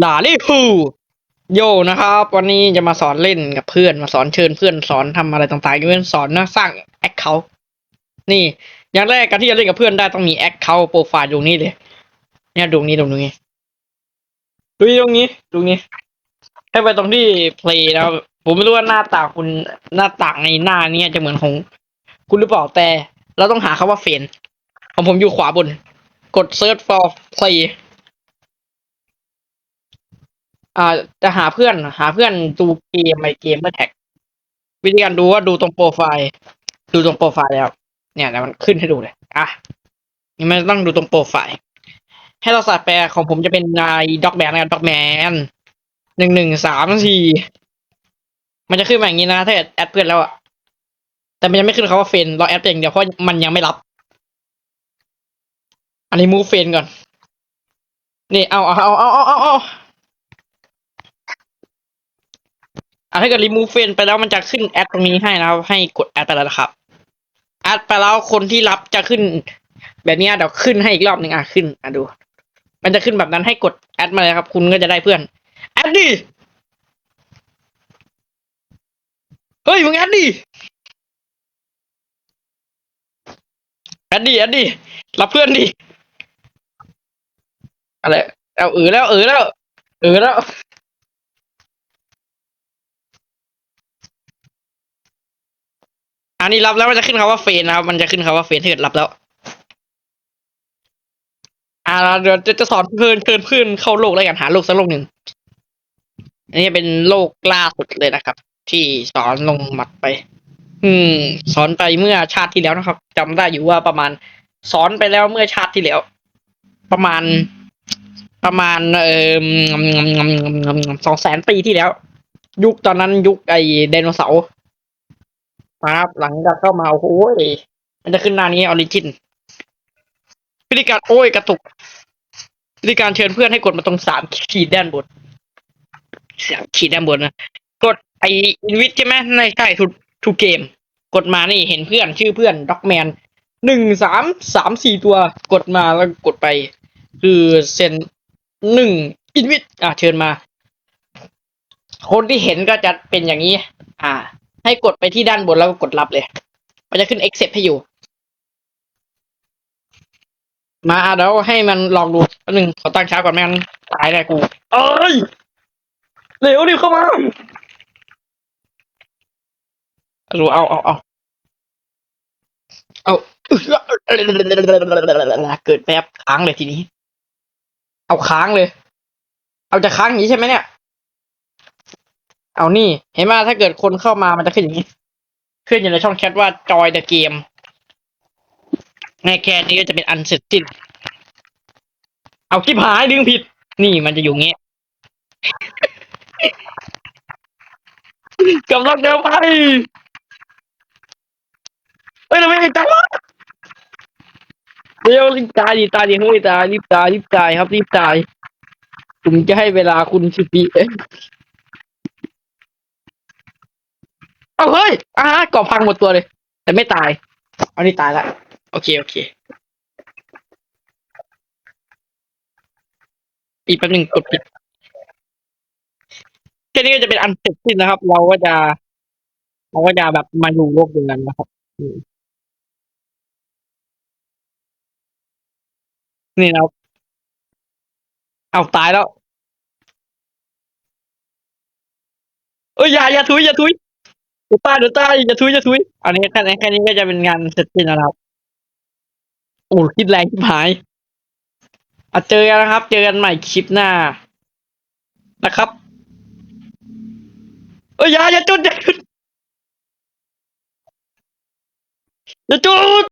หลาลี่ฮูโยนะครับ วันนี้จะมาสอนเล่นกับเพื่อนมาสอนเชิญเพื่อนสอนทำอะไรต่างๆเพื่อนสอนนะสร้างแอคเคาท์นี่อย่างแรกการที่จะเล่นกับเพื่อนได้ต้องมีแอคเคาท์โปรไฟล์ตรงนี้เลยเนี่ยดูนี้ดูนี้ดูตรงนี้ดูนี้ให้ไปตรงที่ play นะผมไม่รู้ว่าหน้าต่างคุณหน้าต่างในหน้าเนี้จะเหมือนของคุณหรือเปล่าแต่ เราต้องหาคาว่าเฟนของผมอยู่ขวาบน กด search for play อ่าจะหาเพื่อนหาเพื่อนดูเกมในเกมเมื่อแท็กวิธีการดูว่าดูตรงโปรไฟล์ ดูตรงโปรไฟล์แล้ว เนี่ยแล้วมันขึ้นให้ดูเลยอะนี่มันต้องดูตรงโปรไฟล์ ให้เราส่แปลของผมจะเป็นนายด็อกแมนนะครับด็อกแมนหนึ่งหนึ่งสามสี่มันจะขึ้นมาอย่างนี้นะถ้าแอดเพื่อนแล้วอะแต่มันยังไม่ขึ้นคาว่าเฟนเราแอดอย่างเดียวเพราะมันยังไม่รับ อันนี้มูฟเฟนก่อน นี่เอาเอาเอาเอาเอาเอาเอาอะถ้าเกิดรีมูฟเฟนไปแล้วมันจะขึ้นแอดตรงนี้ให้นะครับ ให้กดแอดไปแล้วนะครับแอดไปแล้วคนที่รับจะขึ้น แบบนี้เดี๋ยวขึ้นให้อีกรอบหนึ่งอะขึ้นอะดู มันจะขึ้นแบบนั้นให้กดแอดมาเลยครับ คุณก็จะได้เพื่อนแอดดิเฮ้ยมึงแอดดิแอดดิแอดดิรับเพื่อนดิอะไรเอาเออแล้วเออแล้วเออแล้ว อันนี้รับแล้วมันจะขึ้นคำว่าเฟนนะครับ มันจะขึ้นคำว่าเฟนถ้าเกิดรับแล้ว อ่าเดี๋ยวจะจะสอนเพื่อนเชิญเพื่อนเข้าโลกแล้วกันหาโลกสักโลกหนึ่งอันนี้เป็นโลกล่าสุดเลยนะครับ ที่สอนลงหมัดไป อืม สอนไปเมื่อชาติที่แล้วนะครับจำได้อยู่ว่าประมาณ สอนไปแล้วเมื่อชาติที่แล้ว ประมาณ ประมาณเอ่อสองแสนปีที่แล้ว ยุคตอนนั้นยุคไอไดโนเสาร์ ครับหลังจากเข้ามาโอ้โหมันจะขึ้นหน้านี้ออริจินวิธีการโอ้ยกระตุกวิธีการเชิญเพื่อนให้กดมาตรงสามขีดด้านบนสามขีดด้านบนนะกดไออินวิทใช่ไหมในใช่ทุทูเกม กดมานี่เห็นเพื่อนชื่อเพื่อนด็อกแมนหนึ่งสามสามสี่ตัวกดมาแล้วกดไป คือเซนหนึ่งอินวิทอะเชิญมา คนที่เห็นก็จะเป็นอย่างนี้ อ่า ให้กดไปที่ด้านบนแล้วก็กดรับเลย มันจะขึ้น accept ให้อยู่ มาเดี๋ยวให้มันลองดูแป๊บนึงขอตั้งช้าก่อนไม่งั้นตายแน่กูเอ้ยเร็วดิเข้ามารู้เอาเอาเอาเอาเกิดแป๊บค้างเลยทีนี้ เอาค้างเลย เอาจะค้างอย่างนี้ใช่ไหมเนี่ย เอานี่ เห็นไหมถ้าเกิดคนเข้ามามันจะขึ้นอย่างนี้ ขึ้นอยู่ในช่องแชทว่าจอยเดอะเกมในแค่นี้ก็จะเป็นอันเสร็จสิ้น เอาคลิปหายดึงผิด นี่มันจะอยู่เงี้ยกำลังเดินไปเฮ้ยเราไม่เห็นตายวะเร็วรีบตายดิตายดิเฮ้ยตายรีบตายรีบตายครับรีบตายผมจะให้เวลาคุณสิบปี เอ๊ะเอาเฮ้ยอ่าก่อพังหมดตัวเลย แต่ไม่ตาย เอานี่ตายละ โอเค โอเค อีกแป๊บหนึงกดผิดแค่นี้ก็จะเป็นอันเสร็จสิ้นนะครับ เราก็จะเราก็จะแบบมาอยู่โลกเดียวกันนะครับอืมนี่นะครับเอาตายแล้ว เอ้ยอย่าอย่าทุยอย่าทุยเดี๋ยวตายเดี๋ยวตายอย่าทุยจะทุยอันนี้แค่นี้แค่นี้ก็จะเป็นงานเสร็จสิ้นแล้วครับโอ้คิดแรงชิบหายอะเจอกันนะครับ เจอกันใหม่คลิปหน้า นะครับเอ้ยอย่าอย่าจุดอย่าจุดอย่าจุด